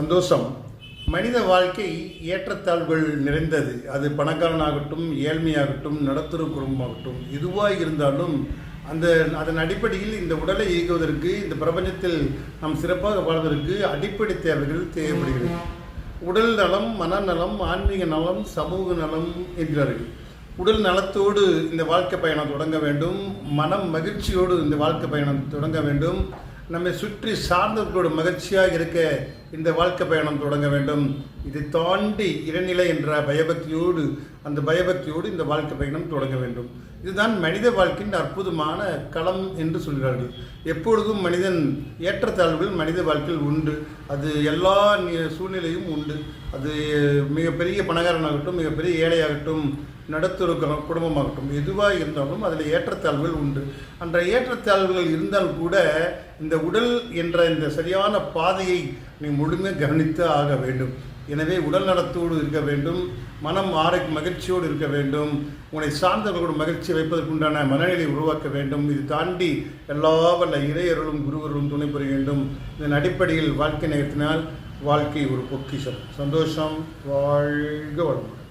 சந்தோஷம். மனித வாழ்க்கை ஏற்றத்தாழ்வுகள் நிறைந்தது. அது பணக்காரனாகட்டும் ஏழ்மையாகட்டும் நடத்துற குடும்பமாகட்டும் எதுவாக இருந்தாலும் அந்த அதன் அடிப்படையில் இந்த உடலை இயக்குவதற்கு இந்த பிரபஞ்சத்தில் நாம் சிறப்பாக வாழ்வதற்கு அடிப்படை தேவைகள் தேவைப்படுகிறது. உடல் நலம் மனநலம் ஆன்மீக நலம் சமூக நலம் என்கிறார்கள். உடல் நலத்தோடு இந்த வாழ்க்கை பயணம் தொடங்க வேண்டும். மனம் மகிழ்ச்சியோடு இந்த வாழ்க்கை பயணம் தொடங்க வேண்டும். நம்மை சுற்றி சார்ந்தவர்களோட மகிழ்ச்சியாக இருக்க இந்த வாழ்க்கை பயணம் தொடங்க வேண்டும். இதை தாண்டி இளநிலை என்ற பயபக்தியோடு அந்த பயபக்தியோடு இந்த வாழ்க்கை பயணம் தொடங்க வேண்டும். இதுதான் மனித வாழ்க்கையின் அற்புதமான களம் என்று சொல்கிறார்கள். எப்பொழுதும் மனிதன் ஏற்றத்தாழ்வுகள் மனித வாழ்க்கையில் உண்டு. அது எல்லா சூழ்நிலையும் உண்டு. அது மிகப்பெரிய பணக்காரனாகட்டும் மிகப்பெரிய ஏழையாகட்டும் நடுத்தர குடும்பமாகட்டும் எதுவாக இருந்தாலும் அதில் ஏற்றத்தாழ்வுகள் உண்டு. அந்த ஏற்றத்தாழ்வுகள் இருந்தால் கூட இந்த உடல் என்ற இந்த சரியான பாதையை நீ முழுமை கவனித்து ஆக வேண்டும். எனவே உடல் நலத்தோடு இருக்க வேண்டும். மனம் ஆரோக்கிய மகிழ்ச்சியோடு இருக்க வேண்டும். உன்னை சார்ந்தவர்களோடு மகிழ்ச்சி வைப்பதற்குண்டான மனநிலை உருவாக்க வேண்டும். இது தாண்டி எல்லா வல்ல இறையர்களும் குருவர்களும் துணை புரிய வேண்டும். இதன் அடிப்படையில் வாழ்க்கை நிகழ்த்தினால் வாழ்க்கை ஒரு பொக்கிஷம். சந்தோஷம். வாழ்க வளமுடன்.